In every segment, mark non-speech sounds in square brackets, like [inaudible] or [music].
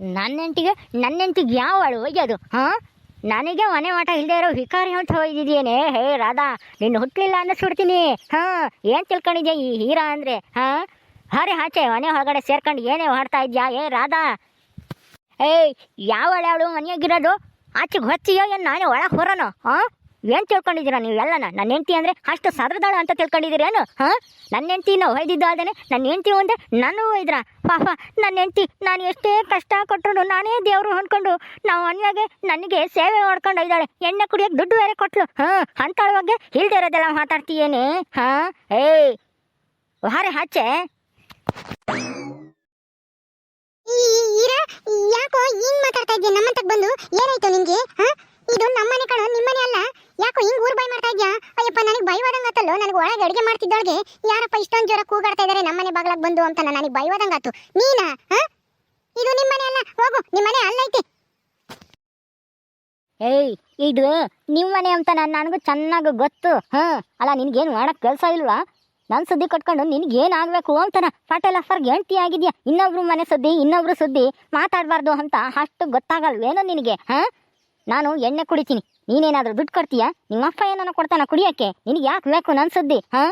ನನ್ನ ಹೆಂಡತಿಗೆ ನನ್ನ ಹೆಂಡತಿಗೆ ಯಾವ ಅಳು ಒಯ್ಯೋದು, ಹಾಂ? ನನಗೆ ಮನೆ ಮಾಟ ಇಲ್ಲದೆ ಇರೋ ವಿಕಾರಿ ಅಂತ ಹೋಗಿದ್ದೀನಿ ಹೇ, ರಾಧಾ, ನಿನ್ನ ಹುಟ್ಟಲಿಲ್ಲ ಅನ್ನಿಸ್ಬಿಡ್ತೀನಿ. ಹಾಂ, ಏನು ತಿಳ್ಕೊಂಡಿದ್ಯಾ ಈ ಹೀರಾ ಅಂದರೆ, ಹಾಂ? ಹರಿ ಆಚೆ ಮನೆ ಹೊರಗಡೆ ಸೇರ್ಕೊಂಡು ಏನೇ ಮಾಡ್ತಾ ಇದ್ಯಾ? ಏ, ರಾಧಾ! ಏಯ್, ಯಾವ ಅವಳು ಮನೆಯಾಗಿರೋದು? ಆಚೆಗೆ ಹೊಚ್ಚಿಯೋ ಏನು ನಾನೇ ಒಳಗೆ ಹೊರನೋ, ಹಾಂ? ಏನು ತಿಳ್ಕೊಂಡಿದ್ದೀರಾ ನೀವು ಎಲ್ಲನ ನನ್ನ ಹೆಂಡತಿ ಅಂದರೆ ಅಷ್ಟು ಸದ್ರದಾಳ ಅಂತ ತಿಳ್ಕೊಂಡಿದ್ದೀರೇನು ಹಾಂ? ನನ್ನ ಹೆಂಡ್ತಿನ ಒಯ್ದಿದ್ದು ಆದನೆ ನನ್ನ ಹೆಂಡತಿ ಒಂದೇ ನಾನು ಒಯ್ದ್ರ ಪಾಪ ನನ್ನ ಹೆಂಡತಿ, ನಾನು ಎಷ್ಟೇ ಕಷ್ಟ ಕೊಟ್ಟರು ನಾನೇ ದೇವರು ಹೊಂದ್ಕೊಂಡು ನಾವು ಅನ್ಯಾಗೆ ನನಗೆ ಸೇವೆ ಮಾಡ್ಕೊಂಡು ಇದ್ದಾಳೆ. ಎಣ್ಣೆ ಕುಡಿಯೋಕೆ ದುಡ್ಡು ಬೇರೆ ಕೊಟ್ಲು. ಹಾಂ ಬಗ್ಗೆ ಇಲ್ದೇ ಇರೋದೆಲ್ಲ ಮಾತಾಡ್ತೀಯೇನೆ? ಹಾಂ? ಏಯ್ ವಾರೆ ಈರ ಯಾಕೋ ಹಿಂಗ್ ಮಾತಾಡ್ತಾ ಇದ್ದೀಯ? ನಮ್ಮ ಬಂದು ಏನಾಯ್ತು ನಿಮ್ಗೆ ಹ? ಇದು ನಮ್ಮನೆ ಕಣ ನಿಮ್ಮನೆ ಅಲ್ಲ. ಯಾಕೋ ಹಿಂಗ್ ಊರ್ ಬೈ ಮಾಡ್ತಾ ಇದ್ಯಾ? ಅಯ್ಯಪ್ಪ, ನನಗೆ ಭಯವಾದಂಗಾತಲ್ಲೋ ನನಗೆ ಒಳಗೆ ಅಡಿಗೆ ಮಾಡ್ತಿದ್ದೊಳಗೆ. ಯಾರಪ್ಪ ಇಷ್ಟೊಂದು ಜೋರ ಕೂಗಾಡ್ತಾ ಇದಾರೆ? ನಮ್ಮನೆ ಬಾಗ್ಲಾಗ್ ಬಂದು ಅಂತ ನನಗೆ ಬೈವಾದಂಗಾತು ನೀನಾ? ಹ? ಇದು ನಿಮ್ಮನೆ ಅಲ್ಲ. ಹೋಗು ನಿಮ್ಮನೆ ಅಲ್ಲೈತೆ ಏಯ್, ಇದು ನಿಮ್ಮ ಮನೆ ಅಂತ ನಾನು ನನಗೂ ಚೆನ್ನಾಗಿ ಗೊತ್ತು. ಹ? ಅಲ್ಲ, ನಿನಗೇನು ಮಾಡಕ್ ಕೆಲಸ ಇಲ್ವಾ? ನನ್ನ ಸುದ್ದಿ ಕಟ್ಕೊಂಡು ನಿನಗೆ ಆಗಬೇಕು ಅಂತಾನ? ಪಾಟೇಲ್ ಅಫರ್ಗೆ ಹೆಂಡತಿ ಆಗಿದ್ಯಾ? ಇನ್ನೊಬ್ರು ಮನೆ ಸುದ್ದಿ, ಇನ್ನೊಬ್ರು ಸುದ್ದಿ ಮಾತಾಡಬಾರ್ದು ಅಂತ ಅಷ್ಟು ಗೊತ್ತಾಗಲ್ವೇನೋ ನಿನಗೆ? ಹಾಂ? ನಾನು ಎಣ್ಣೆ ಕುಡಿತೀನಿ. ನೀನೇನಾದರೂ ದುಡ್ಡು ಕೊಡ್ತೀಯಾ? ನಿಮ್ಮ ಅಪ್ಪ ಏನಾನ ಕೊಡ್ತಾನ ಕುಡಿಯೋಕ್ಕೆ? ನಿನಗೆ ಯಾಕೆ ಬೇಕು ನನ್ನ ಸುದ್ದಿ ಹಾಂ?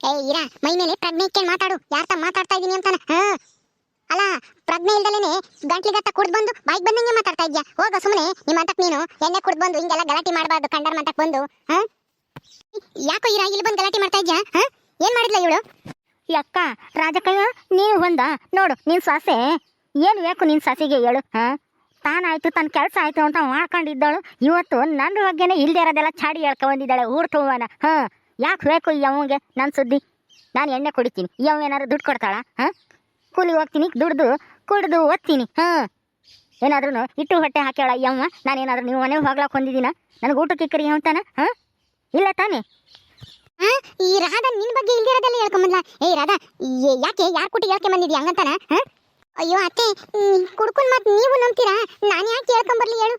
ಏ ಇರಾ ಮೈ ಮೇಲೆ ಪ್ರಜ್ಞೆ ಇಕ್ಕೇನು ಮಾತಾಡು. ಯಾರ್ತ ಮಾತಾಡ್ತಾ ಇದೀನಿ ಅಂತಾನ ಹ? ಅಲ್ಲ ಪ್ರಜ್ಞೆ ಇಲ್ದಲೇನೆ ಗಂಟ್ಲಿಗತ್ತ ಕುಡ್ದು ಬಂದು ಬಾಯಿಗೆ ಬಂದಂಗೆ ಮಾತಾಡ್ತಾ ಇದ್ಯಾ? ಹೋಗ ಸುಮ್ಮನೆ ನಿಮ್ಮ ಮಟಕ್ ನೀನು ಎಣ್ಣೆ ಕುಡ್ದು ಬಂದು ಹಿಂಗೆಲ್ಲ ಗಲಾಟೆ ಮಾಡಬಾರ್ದು ಕಂಡರ್ ಮಟ್ಟಕ್ ಬಂದು ಹ? ಯಾಕೋ ಇರಾ ಇಲ್ಲಿ ಬಂದು ಗಲಾಟೆ ಮಾಡ್ತಾ ಇದ್ಯಾ ಹ? ಏನು ಮಾಡಿದ್ಲ ಇವಳು? ಅಕ್ಕ ರಾಜಕಯ್ಯ ನೀವು ಬಂದ ನೋಡು ನಿನ್ನ ಸಾಸೆ. ಏನು ಬೇಕು ನಿನ್ನ ಸಾಸಿಗೆ ಹೇಳು ಹಾಂ? ತಾನಾಯ್ತು ತನ್ನ ಕೆಲಸ ಆಯ್ತು ಅಂತ ಮಾಡ್ಕೊಂಡಿದ್ದಳು ಇವತ್ತು ನನ್ನ ಬಗ್ಗೆನೇ ಇಲ್ಲದೆ ಇರೋದೆಲ್ಲ ಚಾಡಿ ಹೇಳ್ಕೊ ಬಂದಿದ್ದಾಳೆ, ಊರ್ ತುಂಬನ. ಹಾಂ, ಯಾಕೆ ಬೇಕು ಈ ಅವಂಗೆ ನನ್ನ ಸುದ್ದಿ? ನಾನು ಎಣ್ಣೆ ಕುಡಿತೀನಿ, ಈ ಏನಾದ್ರು ದುಡ್ಡು ಕೊಡ್ತಾಳ? ಹಾಂ? ಕೂಲಿಗೆ ಹೋಗ್ತೀನಿ, ದುಡ್ದು, ಕುಡ್ದು ಓದ್ತೀನಿ, ಹಾಂ. ಏನಾದ್ರೂ ಇಟ್ಟು ಹೊಟ್ಟೆ ಹಾಕ್ಯಾಳ ಈ ನಾನು ನಾನೇನಾದ್ರೂ ನೀವು ಮನೆಗೆ ಹೋಗ್ಲಾಕ್ ಹೊಂದಿದ್ದೀನ ನನಗೆ ಊಟಕ್ಕೆ ಕಿಕ್ಕರಿ ಅಂತಾನ ಹಾಂ? ಇಲ್ಲ ತಾನೇ. ಹ ಈ ರಾಧಾ ನಿನ್ನ ಬಗ್ಗೆ ಇಲ್ದಿರೋದೆಲ್ಲ ಹೇಳ್ಕೊಂಬಂದ್ಲ ಏ ರಾಧಾ ಯಾಕೆ, ಯಾರು ಕುಟಿ ಯಾಕೆ ಬಂದಿದ್ಯಾ ಹಂಗಂತಾನ, ಹ? ಅಯ್ಯೋ ಅತ್ತೆ ಕುಡ್ಕೊಂಡ್ ಮತ್ ನೀವು ನಂಬ್ತೀರಾ? ನಾನು ಯಾಕೆ ಕೇಳ್ಕೊಂಬರ್ಲಿ ಹೇಳು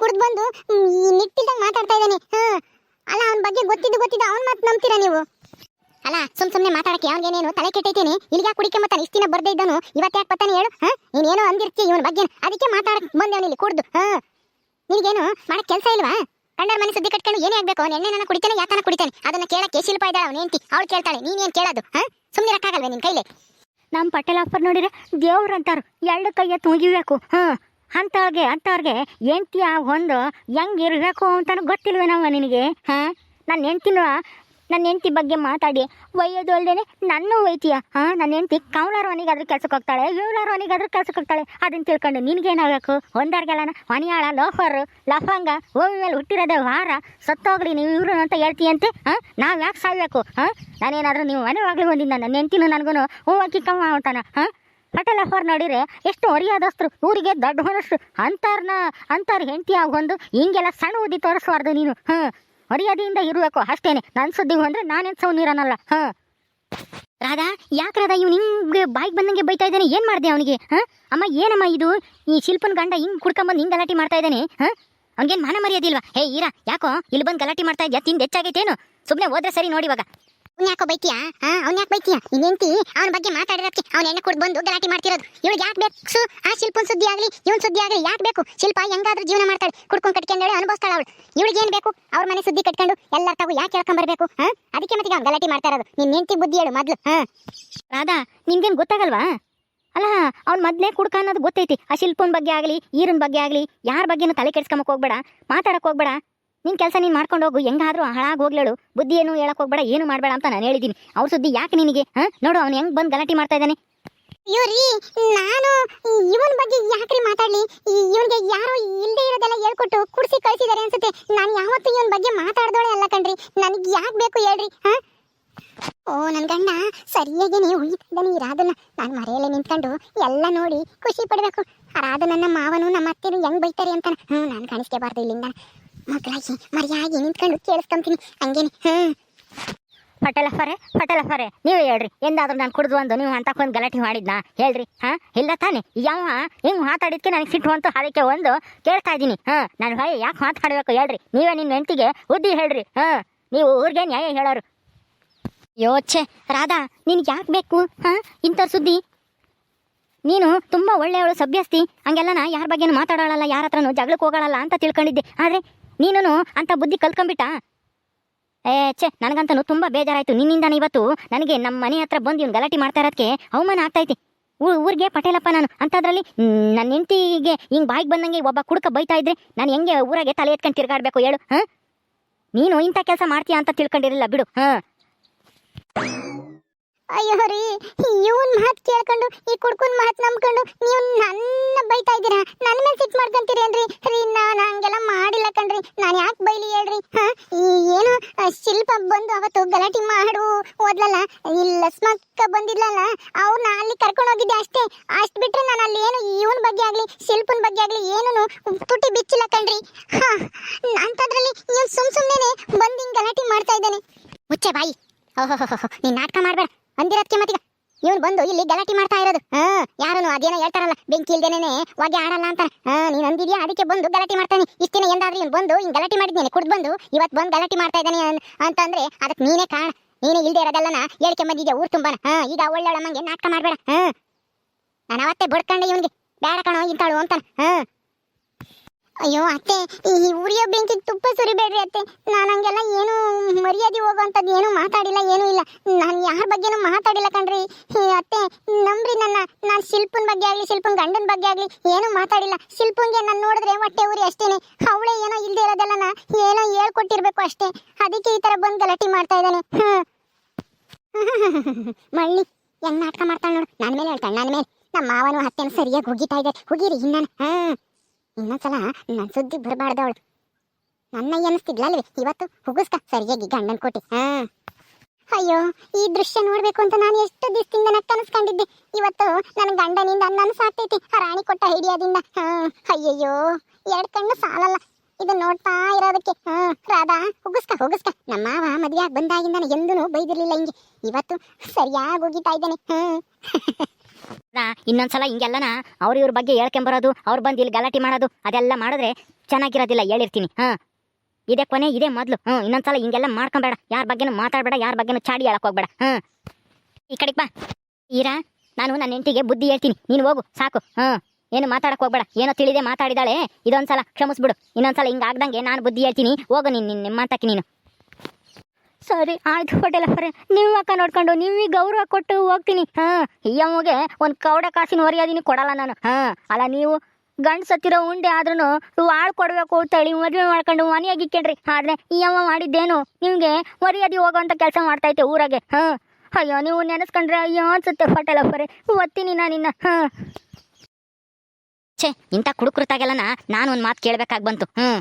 ಕುಡ್ದು ಬಂದು ನಿಟ್ಟಿಲ್ದಂಗ್ ಮಾತಾಡ್ತಾ ಇದ್ದಾನೆ ಅಲ್ಲ, ಅವನ ಬಗ್ಗೆ ಗೊತ್ತಿದ್ದು ಗೊತ್ತಿದ್ದು ಅವ್ನ್ ಮಾತು ನಂಬ್ತೀರಾ ನೀವು? ಅಲ್ಲ, ಸುಮ್ ಸುಮ್ನೆ ಮಾತಾಡಕ್ಕೆ ಅವ್ನಿಗೇನೇನು ತಲೆ ಕೆಟ್ಟೈತೇನೆ, ಇಲ್ಲಿಗೆ ಕುಡಿಕೆ ಮತ್ತೆ ಇಷ್ಟಿನ ಬರ್ದೇ ಇದ್ದನು ಇವತ್ತು ಯಾಕೆ ಬರ್ತಾನೆ ಹೇಳು, ಹ? ನೀನೇನೋ ಅಂದಿರ್ತೀಯ ಇವನ ಬಗ್ಗೆ, ಅದಕ್ಕೆ ಮಾತಾಡಕ್ಕೆ ಬಂದೆ ಅವನಿಲ್ಲಿ ಕುಡ್ದು, ಹಾ? ನಿನಗೇನು ಮಾಡಕ್ಕೆ ಕೆಲಸ ಇಲ್ವಾ? ಕಂಡರ ಮನೆ ಸುದ್ದಿ ಕಟ್ಕೊಂಡು ಏನೇ ಆಗ್ಬೇಕು, ಅವನು ಎಣ್ಣೆ ನನ್ನ ಕುಡಿತಾನೆ, ಯಾತನ ಕುಡಿತಾನೆ, ಅದನ್ನ ಕೇಳಕ್ಕೆ ಶಿಲ್ಪ ಇದ್ದಾಳೆ ಅವನ ಹೆಂಡತಿ, ಅವಳು ಕೇಳ್ತಾಳೆ ನೀನೇನ್ ಕೇಳೋದು, ಹಾ? ಸುಮ್ಮನೆ ರಕ್ಕಾಗಲ್ವೇ ನಿನ್ ಕೈಲಿ? ನಮ್ಮ ಪಟೇಲ್ ಆಫರ್ ನೋಡಿದ್ರೆ ದೇವ್ರು ಅಂತಾರು. ಎರಡು ಕೈಯ ತೂಗಿಬೇಕು. ಹಾಂ ಅಂಥವ್ರಿಗೆ ಅಂಥವ್ರಿಗೆ ಹೆಂಡ್ತಿ ಆ ಒಂದು ಹೆಂಗೆ ಇರಬೇಕು ಅಂತಲೂ ಗೊತ್ತಿಲ್ವೇನಮ್ಮ ನಿನಗೆ? ಹಾಂ? ನನ್ನ ಹೆಂಡ್ತಿನ ನನ್ನ ಹೆಂಡತಿ ಬಗ್ಗೆ ಮಾತಾಡಿ. ಒಯ್ಯೋದು ಅಲ್ಲದೇ ನನ್ನ ಒಯ್ತೀಯ? ಹಾ ನನ್ನ ಹೆಂಡತಿ ಕೌಲಾರ ಮನೆಗಾದ್ರೂ ಕೆಲಸಕ್ಕೆ ಹೋಗ್ತಾಳೆ ಇವಳಾರ ಮನೆಗಾದ್ರೂ ಕೆಲಸಕ್ಕೆ ಹೋಗ್ತಾಳೆ. ಅದನ್ನ ತಿಳ್ಕೊಂಡು ನಿನಗೇನಾಗಬೇಕು? ಒಂದಾರ್ಗೆಲ್ಲನ? ಮನೆಯಾಳ, ಲೋಫರ್, ಲಫಂಗ ಭೂಮಿ ಮೇಲೆ ಹುಟ್ಟಿರೋದೇ ವಾರ. ಸತ್ತೋಗ್ಲಿ ನೀವು ಇವರು ಅಂತ ಹೇಳ್ತೀಯಂತೆ? ಹಾಂ ನಾವು ಯಾಕೆ ಸಾಯ್ಬೇಕು? ಹಾಂ ನಾನೇನಾದರೂ ನೀವು ಮನೆ ಆಗಲಿ ಬಂದಿದ್ದ ನನ್ನ ಹೆಂಡ್ತಿನೂ ನನಗೂ ಹೂ ಹಾಕಿ ಕಮ್ಮ ಮಾಡ್ತಾನ ಹಾಂ ಪಟೇಲ್ ಅಫರ್ ನೋಡಿದ್ರೆ ಎಷ್ಟು ಒರಿಯಾದಸ್ತ್ರು, ಊರಿಗೆ ದೊಡ್ಡ ಹೊನಸ್ರು ಅಂತಾರ್ನ, ಅಂತಾರ ಹೆಂಡತಿ ಆಗೊಂದು ಹಿಂಗೆಲ್ಲ ಸಣ್ಣ ಊದಿ ತೋರಿಸ್ಬಾರ್ದು ನೀನು. ಹಾಂ ಮರ್ಯಾದೆಯಿಂದ ಇರಬೇಕು, ಅಷ್ಟೇನೆ. ನನ್ನ ಸುದ್ದಿ ಅಂದ್ರೆ ನಾನೇನು ಸೌ ನೀರನಲ್ಲ. ಹಾಂ. ರಾಧಾ, ಯಾಕೆ ರಾಧಾ, ಇವ್ ನಿಮ್ಗೆ ಬಾಯಿಗೆ ಬಂದಂಗೆ ಬೈತಾ ಇದ್ದಾನೆ? ಏನು ಮಾಡಿದೆ ಅವನಿಗೆ? ಹಾಂ? ಅಮ್ಮ, ಏನಮ್ಮ ಇದು? ಈ ಶಿಲ್ಪನ ಗಂಡ ಹಿಂಗೆ ಕುಡ್ಕೊಂಬಂದು ಹಿಂಗೆ ಗಲಾಟೆ ಮಾಡ್ತಾ ಇದ್ದಾನೆ? ಹಾಂ? ಅವ್ನಿಗೇನು ಮಾನ ಮರ್ಯಾದಿಲ್ವಾ ಹೇ, ಈರಾ, ಯಾಕೋ? ಇಲ್ಲಿ ಬಂದು ಗಲಾಟೆ ಮಾಡ್ತಾ ಇದ್ಯಾ? ತಿಂದು ಹೆಚ್ಚಾಗೈತೇನು? ಸುಮ್ಮನೆ ಹೋದ್ರೆ ಸರಿ ನೋಡಿ ಇವಾಗ. ಅವ್ನ್ ಯಾಕೋ ಬೈತೀಯಾ? ಹಾ, ಅವ್ನ್ ಯಾಕೆ ಬೈತಿಯಾ? ನಿನ್ ಅವನ ಬಗ್ಗೆ ಮಾತಾಡಿರೋದಕ್ಕೆ ಅವ್ನ ಎಣ್ಣೆ ಕುಡ್ದು ಬಂದು ಗಲಾಟೆ ಮಾಡ್ತಿರೋದು. ಇವಳಿಗೆ ಯಾಕೆ ಬೇಕು? ಆ ಶಿಲ್ಪನ್ ಸುದ್ದಿ ಆಗಲಿ, ಇವನ್ ಸುದ್ದಿ ಆಗ್ಲಿ ಯಾಕೆ ಬೇಕು? ಶಿಲ್ಪ ಹೆಂಗಾದ್ರೂ ಜೀವನ ಮಾಡ್ತಾಳೆ, ಕುಡ್ಕೊಂಡ್ ಕಟ್ಕೊಂಡೇಳಿ ಅನುಭವಿಸ್ತಾಳೆ ಅವಳು. ಇವಳಿಗೆ ಏನ್ ಬೇಕು? ಅವ್ರ ಮನೆ ಸುದ್ದಿ ಕಟ್ಕೊಂಡು ಎಲ್ಲರ ತಾವು ಯಾಕೆ ಹೇಳ್ಕೊಂಡ್ ಬರ್ಬೇಕು, ಹಾ? ಅದಕ್ಕೆ ಮತ್ತೆ ಅವ್ನು ಗಲಾಟೆ ಮಾಡ್ತಾ ಇರೋದು. ನಿನ್ ಹೆಂಡತಿ ಬುದ್ಧಿ ಹೇಳು ಮೊದ್ಲು, ಹಾ? ರಾಧಾ ನಿನ್ಗೇನು ಗೊತ್ತಾಗಲ್ವಾ? ಅಲ್ಲ, ಅವ್ನು ಮೊದಲೇ ಕುಡ್ಕ ಅನ್ನೋದು ಗೊತ್ತೈತಿ. ಆ ಶಿಲ್ಪನ ಬಗ್ಗೆ ಆಗಲಿ, ಈರನ್ ಬಗ್ಗೆ ಆಗಲಿ, ಯಾರ ಬಗ್ಗೆನೂ ತಲೆ ಕೆಡ್ಸ್ಕೊಂಬಕ್ ಹೋಗ್ಬೇಡ, ಮಾತಾಡಕ್ ಹೋಗ್ಬೇಡ. ನಿನ್ ಕೆಲಸ ನೀನು ಮಾಡ್ಕೊಂಡು ಹೋಗು, ಹೆಂಗಾದರೂ ಹಾಳಾಗಿ ಹೋಗ್ಲೇಳು. ಬುದ್ಧಿ ಏನು ಹೇಳಕ್ ಹೋಗ್ಬೇಡ, ಏನು ಮಾಡಬೇಡ ಅಂತ ನಾನು ಹೇಳಿದ್ದೀನಿ ಅವ್ರ ಸುದ್ದಿ ಯಾಕೆ ನಿನಗೆ? ಹಾಂ? ನೋಡು, ಅವ್ನು ಹೆಂಗ್ ಬಂದು ಗಲಾಟೆ ಮಾಡ್ತಾ ಇದ್ದಾನೆ. ಅಯ್ಯೋ ನಾನು ಇವನ್ ಬಗ್ಗೆ ಯಾಕ್ರಿ ಮಾತಾಡ್ಲಿ? ಇವನ್ಗೆ ಯಾರು ಇಲ್ಲದೆ ಇರೋದೆಲ್ಲ ಹೇಳ್ಕೊಟ್ಟು ಕುಡ್ಸಿ ಕಳ್ಸಿದಾರೆ ಅನ್ಸುತ್ತೆ. ನಾನು ಯಾವತ್ತೂ ಇವನ್ ಬಗ್ಗೆ ಮಾತಾಡ್ದೋಳೆ ಅಲ್ಲ ಕಣ್ರಿ. ನನಗೆ ಯಾಕೆ ಬೇಕು ಹೇಳ್ರಿ, ಹಾ? ಓ, ನನ್ ಗಂಡ ಸರಿಯಾಗಿ ಉಳಿತಿದ್ದಾನೆ ಈ ರಾಧನ ನಾನು ಮರೆಯಲ್ಲೇ ನಿಂತ್ಕೊಂಡು ಎಲ್ಲ ನೋಡಿ ಖುಷಿ ಪಡಬೇಕು. ಆ ರಾಧ ನನ್ನ ಮಾವನು ನಮ್ಮ ಅತ್ತೆನು ಹೆಂಗ್ ಬೈತಾರೆ ಅಂತ ಹ್ಞೂ ನಾನು ಕಾಣಿಸ್ಕೋಬಾರ್ದು ಇಲ್ಲಿಂದ ಮಕ್ಕಳಾಗಿ ಮರಿಯಾಗಿ ನಿಂತ್ಕೊಂಡು ಕೇಳಿಸ್ಕೊಂತೀನಿ. ಹಂಗೇನೆ, ಹ್ಮ್. ಪಟಲ ಫರೆ ಪಟೇಲ್ ಅಫರೆ ನೀವೇ ಹೇಳ್ರಿ. ಎಂದಾದ್ರೂ ನಾನು ಕುಡಿದು ಒಂದು ನೀವು ಅಂತ ಒಂದು ಗಲಾಟೆ ಮಾಡಿದ್ನಾ? ಹೇಳ್ರಿ, ಹಾ? ಇಲ್ಲ ತಾನೆ. ಯಾವ ಹಿಂಗ್ ಮಾತಾಡಿದ್ಕೆ ನನಗೆ ಸಿಟ್ಟು ಅಂತ ಅದಕ್ಕೆ ಒಂದು ಕೇಳ್ತಾ ಇದ್ದೀನಿ. ಹಾ, ನಾನು ಭಯ ಯಾಕೆ ಮಾತಾಡಬೇಕು ಹೇಳ್ರಿ. ನೀವೇ ನಿನ್ನ ಹೆಂಡತಿಗೆ ಉದ್ದಿ ಹೇಳ್ರಿ. ಹಾ, ನೀವು ಊರಿಗೆ ನ್ಯಾಯ ಹೇಳೋರು. ಯೋಚೆ ರಾಧಾ, ನಿನ್ಗೆ ಯಾಕೆ ಬೇಕು? ಹಾ ಇಂಥ ಸುದ್ದಿ. ನೀನು ತುಂಬಾ ಒಳ್ಳೆಯವಳು ಸಭ್ಯಸ್ತಿ ಹಂಗೆಲ್ಲ ನಾ ಯಾರ ಬಗ್ಗೆ ಮಾತಾಡೋಳಲ್ಲ, ಯಾರ ಹತ್ರನೂ ಜಗಳಕ್ಕೆ ಹೋಗೋಳಲ್ಲ ಅಂತ ತಿಳ್ಕೊಂಡಿದ್ದೆ. ಆದ್ರೆ ನೀನು ಅಂತ ಬುದ್ಧಿ ಕಲ್ಕೊಂಬಿಟ್ಟ ಏ, ಛೇ, ನನಗಂತೂ ತುಂಬಾ ಬೇಜಾರಾಯ್ತು. ನಿನ್ನಿಂದ ಇವತ್ತು ನನಗೆ ನಮ್ಮ ಮನೆ ಹತ್ರ ಬಂದು ಇವ್ನು ಗಲಾಟೆ ಮಾಡ್ತಾ ಇರೋದಕ್ಕೆ ಅವಮಾನ ಆಗ್ತೈತಿ ಊರಿಗೆ ಪಟೇಲಪ್ಪ ನಾನು. ಅಂಥದ್ರಲ್ಲಿ ನನ್ನ ಹೆಂಡತಿಗೆ ಹಿಂಗೆ ಬಾಯಿಗೆ ಬಂದಂಗೆ ಒಬ್ಬ ಕುಡ್ಕ ಬೈತಾ ಇದ್ರೆ ನಾನು ಹೆಂಗೆ ಊರಾಗೆ ತಲೆ ಎತ್ಕೊಂಡು ತಿರ್ಗಾಡ್ಬೇಕು ಹೇಳು, ಹಾಂ? ನೀನು ಇಂಥ ಕೆಲಸ ಮಾಡ್ತೀಯ ಅಂತ ತಿಳ್ಕೊಂಡಿರಲಿಲ್ಲ, ಬಿಡು, ಹಾ? ಅಯ್ಯೋ ರೀ, ಇವನ್ ಮಾತ್ ಕೇಳ್ಕೊಂಡು, ಈ ಕುಡ್ಕುನ್ ಮಾತ್ ನಂಬ್ಕೊಂಡು ನೀವು ನನ್ನ ಬೈತಾ ಇದ್ದೀರಾ? ನನ್ನ ಮೇಲೆ ಸಿಟ್ ಮಾಡ್ಕೊಂತೀರೇನ್ರಿ ರೀ, ನಾನು ಹಂಗೆಲ್ಲ ಮಾಡಿಲ್ಲ ಕಣ್ರಿ. ನಾನು ಯಾಕೆ ಬೈಲಿ ಹೇಳ್ರಿ? ಹಾ ಏನು ಶಿಲ್ಪ ಬಂದು ಅವತ್ತು ಗಲಾಟೆ ಮಾಡು ಓದ್ಲಲ್ಲ ಈ ಲಸ್ಮಕ್ಕ ಬಂದಿಲ್ಲಲ್ಲ ಅವ್ರನ್ನ ಅಲ್ಲಿ ಕರ್ಕೊಂಡು ಹೋಗಿದ್ದೆ ಅಷ್ಟೇ. ಅಷ್ಟ್ ಬಿಟ್ರೆ ನಾನು ಅಲ್ಲಿ ಏನು ಇವನ್ ಬಗ್ಗೆ ಆಗ್ಲಿ, ಶಿಲ್ಪನ ಬಗ್ಗೆ ಆಗ್ಲಿ ಏನೂ ತುಟಿ ಬಿಚ್ಚಿಲ್ಲ ಕಣ್ರಿ. ಹಾ ಅಂತದ್ರಲ್ಲಿ ನೀವು ಸುಮ್ ಸುಮ್ಮನೆ ಬಂದು ಹಿಂಗ್ ಗಲಾಟೆ ಮಾಡ್ತಾ ಇದ್ದಾನೆ. ಮುಚ್ಚೆ ಬಾಯಿ. ಓಹೋ ನೀನ್ ನಾಟಕ ಮಾಡ್ಬೇಡ. ಅಂದಿರತ್ಕೆ ಮತ್ತೀಗ. ಇವನು ಬಂದು ಇಲ್ಲಿ ಗಲಾಟೆ ಮಾಡ್ತಾ ಇರೋದು. ಹಾ ಯಾರನು ಅದೇನೋ ಹೇಳ್ತಾರಲ್ಲ, ಬೆಂಕಿ ಇಲ್ದೇನೆ ಹೊಗೆ ಆಡಲ್ಲ ಅಂತ ಹಾ, ನೀನು ಅಂದಿದ್ಯಾ? ಅದಕ್ಕೆ ಬಂದು ಗಲಾಟೆ ಮಾಡ್ತಾನೆ. ಇಷ್ಟಿನ ಎಂದಾದ್ರೂ ಇವನು ಬಂದು ಹಿಂಗೆ ಗಲಾಟೆ ಮಾಡಿದ್ನೇನೆ, ಕುಡ್ದು ಬಂದು ಇವತ್ತು ಬಂದು ಗಲಾಟೆ ಮಾಡ್ತಾ ಇದ್ದಾನೆ ಅಂತಂದ್ರೆ ಅದಕ್ಕೆ ನೀನೇ ಕಾರಣ. ನೀನೇ ಇಲ್ದೇ ಇರೋದಲ್ಲನ ಹೇಳಿಕೆ ಬಂದಿದ್ಯಾ ಊರು ತುಂಬಾನ ಹಾ, ಈಗ ಒಳ್ಳೆಯವಳ ಮಂಗೆ ನಾಟಕ ಮಾಡಬೇಡ. ಹಾ. ನಾನು ಅವತ್ತೇ ಬಡ್ಕಂಡೆ ಇವನಿಗೆ. ಬೇಡ ಕಣೋ ಇಂತಾಳು ಅಂತಾನೆ. ಹಾ. ಅಯ್ಯೋ, ಅತ್ತೆ, ಈ ಉರಿಯೋ ಬೆಂಕಿಗೆ ತುಪ್ಪ ಸುರಿಬೇಡ್ರಿ ಅತ್ತೆ. ನಾನು ಹಂಗೆಲ್ಲ ಏನು ಮರ್ಯಾದೆ ಹೋಗುವಂಥದ್ದು ಏನು ಮಾತಾಡಿಲ್ಲ, ಏನೂ ಇಲ್ಲ. ನಾನು ಯಾರ ಬಗ್ಗೆನೂ ಮಾತಾಡಿಲ್ಲ ಕಣ್ರಿ. ಅತ್ತೆ ನಂಬ್ರಿ ನನ್ನ. ನಾನು ಶಿಲ್ಪನ ಬಗ್ಗೆ ಆಗಲಿ, ಶಿಲ್ಪನ ಗಂಡನ ಬಗ್ಗೆ ಆಗಲಿ ಏನೂ ಮಾತಾಡಿಲ್ಲ. ಶಿಲ್ಪನ್ಗೆ ನಾನು ನೋಡಿದ್ರೆ ಹೊಟ್ಟೆ ಉರಿ ಅಷ್ಟೇನೆ. ಅವಳೇ ಏನೋ ಇಲ್ಲದೆ ಇರೋದಲ್ಲ ಏನೋ ಹೇಳ್ಕೊಟ್ಟಿರ್ಬೇಕು ಅಷ್ಟೇ. ಅದಕ್ಕೆ ಈ ಥರ ಬಂದು ಗಲಾಟೆ ಮಾಡ್ತಾ ಇದ್ದಾನೆ. [laughs] ಮಳ್ಳಿ, ಹೆಂಗ್ ನಾಟಕ ಮಾಡ್ತಾಳೆ ನೋಡು. ನನ್ನ ಮೇಲೆ ಹೇಳ್ತಾಳೆ ನನ್ನ ಮೇಲೆ. ನಮ್ಮ ಮಾವನು ಹತ್ತೆನ ಸರಿಯಾಗಿ ಹೋಗಿತಾ ಇದೆ. ಹೋಗಿರಿ ಇನ್ನೇನು ಹಾ ಇನ್ನೊಂದ್ಸಲ ನನ್ನ ಸುದ್ದಿ ಬರಬಾರ್ದು ಅವಳು ನನ್ನ ಅನ್ನಿಸ್ತಿದ್ಲಲ್ವಿ ಇವತ್ತು ಹುಗುಸ್ಕ ಸರಿಯಾಗಿ ಗಂಡನ್ ಕೊಟ್ಟಿ. ಹಾ. ಅಯ್ಯೋ, ಈ ದೃಶ್ಯ ನೋಡ್ಬೇಕು ಅಂತ ನಾನು ಎಷ್ಟು ದಿವಸದಿಂದ ನಾನು ಕನಸ್ಕೊಂಡಿದ್ದೆ. ಇವತ್ತು ನನ್ನ ಗಂಡನಿಂದ ನನ್ನ ಸಾಕ್ತೈತಿ ರಾಣಿ ಕೊಟ್ಟ ಹಿಡಿಯೋದಿಂದ ಹಾ. ಅಯ್ಯಯ್ಯೋ, ಎರಡ್ ಕಣ್ಣು ಸಾಲಲ್ಲ. ಇದು ನೋಡ್ತಾ ಇರೋದಕ್ಕೆ. ಹಾ. ರಾಧಾ, ಹುಗುಸ್ಕ ಹುಗುಸ್ಕ. ನಮ್ಮ ಮಾವ ಮದುವೆ ಬಂದಾಗಿಂದ ಎಂದೂ ಬೈದಿರ್ಲಿಲ್ಲ ಹಿಂಗೆ. ಇವತ್ತು ಸರಿಯಾಗಿ ಹೋಗಿತಾ ಇದ್ದಾನೆ. ನಾ [laughs] ಇನ್ನೊಂದ್ಸಲ ಹಿಂಗೆಲ್ಲನ ಅವ್ರ ಇವ್ರ ಬಗ್ಗೆ ಹೇಳ್ಕೊಂಬರೋದು, ಅವ್ರು ಬಂದು ಇಲ್ಲಿ ಗಲಾಟೆ ಮಾಡೋದು, ಅದೆಲ್ಲ ಮಾಡಿದ್ರೆ ಚೆನ್ನಾಗಿರೋದಿಲ್ಲ ಹೇಳಿರ್ತೀನಿ. ಹಾ. ಇದೇ ಕೊನೆ, ಇದೇ ಮೊದಲು. ಹ್ಞೂ ಇನ್ನೊಂದ್ಸಲ ಹಿಂಗೆಲ್ಲ ಮಾಡ್ಕೊಂಬೇಡ. ಯಾರ ಬಗ್ಗೆನೂ ಮಾತಾಡಬೇಡ, ಯಾರ ಬಗ್ಗೆನೂ ಚಾಡಿ ಹೇಳಕ್ ಹೋಗ್ಬೇಡ. ಹ್ಞೂ ಈ ಕಡೆಗೆ ಬಾ. ಈರಾ, ನಾನು ನನ್ನ ಹೆಂಡತಿಗೆ ಬುದ್ಧಿ ಹೇಳ್ತೀನಿ. ನೀನು ಹೋಗು, ಸಾಕು. ಹ್ಞೂ ಏನು ಮಾತಾಡಕ್ಕೆ ಹೋಗ್ಬೇಡ. ಏನೋ ತಿಳಿದೆ ಮಾತಾಡಿದಾಳೆ. ಇದೊಂದ್ಸಲ ಕ್ಷಮಿಸ್ಬಿಡು. ಇನ್ನೊಂದ್ಸಲ ಹಿಂಗೆ ಆಗ್ದಂಗೆ ನಾನು ಬುದ್ಧಿ ಹೇಳ್ತೀನಿ. ಹೋಗು ನೀನು ಮಾತಾಕಿ ನೀನು. ಸರಿ, ಆಯ್ತು ಫೋಟೋಲ ಫರೆ ನಿಮ್ಮ ಅಕ್ಕ ನೋಡ್ಕೊಂಡು ನಿಮಗೆ ಗೌರವ ಕೊಟ್ಟು ಹೋಗ್ತೀನಿ. ಹಾ, ಈ ಅಮ್ಮಗೆ ಒಂದು ಕೌಡ ಕಾಸಿನ ಮರ್ಯಾದಿನ ಕೊಡಲ್ಲ ನಾನು. ಹಾ, ಅಲ್ಲ ನೀವು ಗಂಡು ಸತ್ತಿರೋ ಉಂಡೆ ಆದ್ರೂ ಆಳ್ ಕೊಡ್ಬೇಕು ಅಂತೇಳಿ ಮದುವೆ ಮಾಡ್ಕೊಂಡು ಮನೆಯಾಗಿ ಇಕ್ಕೇನ್ರಿ ಆದ್ರೆ ಈ ಅಮ್ಮ ಮಾಡಿದ್ದೇನು? ನಿಮ್ಗೆ ಮರ್ಯಾದಿ ಹೋಗುವಂಥ ಕೆಲಸ ಮಾಡ್ತೈತೆ ಊರಾಗೆ. ಹಾ, ಅಯ್ಯೋ, ನೀವು ನೆನೆಸ್ಕೊಂಡ್ರೆ ಅಯ್ಯೋ ಅನ್ಸುತ್ತೆ ಹೋಟೆಲಪ್ಪರೇ ಒತ್ತೀನಿ ನಾನಿನ್ನ ಹಾಂ. ಛೇ, ಇಂಥ ಕುಡುಕೃತಾಗೆಲ್ಲನ ನಾನು ಒಂದು ಮಾತು ಕೇಳ್ಬೇಕಾಗಿ ಬಂತು. ಹ್ಮ್.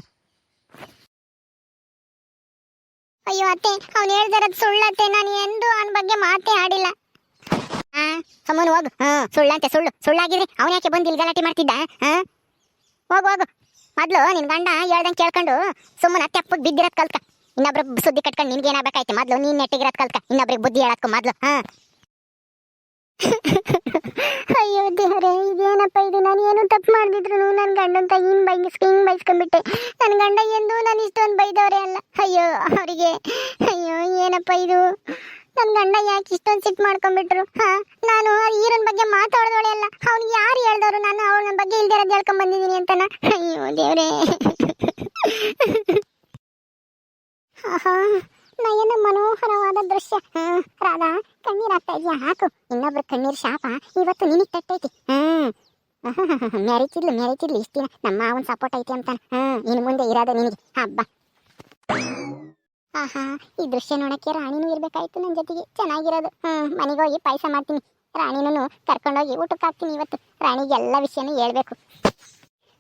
ಅಯ್ಯೋ ಅತ್ತೆ, ಅವ್ನು ಹೇಳ್ದಿರೋದು ಸುಳ್ಳತ್ತೆ, ನಾನು ಎಂದು ಅವನ ಬಗ್ಗೆ ಮಾತೇ ಆಡಿಲ್ಲ. ಆ ಸುಮ್ಮನೆ ಹೋಗು. ಹಾ, ಸುಳ್ಳಂತೆ, ಸುಳ್ಳು. ಸುಳ್ಳಾಗಿದ್ರೆ ಅವನ ಯಾಕೆ ಬಂದು ಇಲ್ಲಿ ಗಲಾಟೆ ಮಾಡ್ತಿದ್ದ? ಹಾ ಹೋಗು ಹೋಗು. ಮೊದ್ಲು ನಿನ್ ಗಂಡ ಹೇಳ್ದಂಗೆ ಕೇಳ್ಕೊಂಡು ಸುಮ್ಮನೆ ತೆಪ್ಪಗ್ ಬಿದ್ದಿರೋದ್ ಕಲ್ಕ ಇನ್ನೊಬ್ರು ಸುದ್ದಿ ಕಟ್ಕೊಂಡು ನಿನ್ಗೆ ಏನಾಗಬೇಕಾಯ್ತು ಮೊದ್ಲು ನೀನ್ ನೆಟ್ಟಿಗಿರೋದ್ ಕಲ್ಕ ಇನ್ನೊಬ್ರಿಗೆ ಬುದ್ಧಿ ಹೇಳತ್ಕೊ ಮೊದ್ಲು. ಹಾ. [laughs] ಅಯ್ಯೋ ದೇವರೇ, ಇದೇನಪ್ಪ ಇದು? ನಾನು ಏನು ತಪ್ಪು ಮಾಡಿದ್ರು ನನ್ನ ಗಂಡಂತ ಹಿಂಗ್ ಬೈಸ್ ಹಿಂಗ್ ಬೈಸ್ಕೊಂಡ್ಬಿಟ್ಟೆ. ನನ್ನ ಗಂಡ ಎಂದು ನಾನು ಇಷ್ಟೊಂದು ಬೈದವ್ರೆ ಅಲ್ಲ. ಅಯ್ಯೋ, ಅವರಿಗೆ. ಅಯ್ಯೋ, ಏನಪ್ಪ ಇದು? ನನ್ನ ಗಂಡ ಯಾಕೆ ಇಷ್ಟೊಂದು ಸಿಟ್ಟು ಮಾಡ್ಕೊಂಡ್ಬಿಟ್ರು? ಹಾ? ನಾನು ಈರನ್ ಬಗ್ಗೆ ಮಾತಾಡ್ದೋಳೆ ಅಲ್ಲ. ಅವ್ನಿಗೆ ಯಾರು ಹೇಳ್ದವ್ರು? ನಾನು ಅವಳ ಬಗ್ಗೆ ಇಲ್ದಿರೋದು ಹೇಳ್ಕೊಂಡ್ ಬಂದಿದ್ದೀನಿ ಅಂತನ? ಅಯ್ಯೋ ದೇವ್ರೇ. ಆಹಾ. ನಯನ ಮನೋಹರವಾದ ದೃಶ್ಯ. ಹಾ, ರಾಧಾ, ಕಣ್ಣೀರ್ ಆಗ್ತಾ ಇದೆಯಾ? ಹಾಕು. ಇನ್ನೊಬ್ರ ಕಣ್ಣೀರ್ ಶಾಪ ಇವತ್ತು ನಿನಗೆ ತಟ್ಟೈತಿ. ಹ್ಮ್ ಮೆರಿತಿದ್ಲು ಮೆರಿತಿದ್ಲು ಇಷ್ಟ ನಮ್ಮ ಅವನ್ ಸಪೋರ್ಟ್ ಐತಿ ಅಂತ ಹ್ಮ್ ಇನ್ನು ಮುಂದೆ ಇರೋದು ನಿನಗೆ. ಹಬ್ಬ ಆಹಾ, ಈ ದೃಶ್ಯ ನೋಡಕ್ಕೆ ರಾಣಿನೂ ಇರ್ಬೇಕಾಯ್ತು ನನ್ನ ಜೊತೆಗೆ. ಚೆನ್ನಾಗಿರೋದು. ಹ್ಮ್ ಹೋಗಿ ಪಾಯಸ ಮಾಡ್ತೀನಿ. ರಾಣಿನೂ ಕರ್ಕೊಂಡೋಗಿ ಊಟಕ್ಕೆ ಹಾಕ್ತೀನಿ ಇವತ್ತು. ರಾಣಿಗೆ ಎಲ್ಲ ವಿಷಯನೂ ಹೇಳ್ಬೇಕು.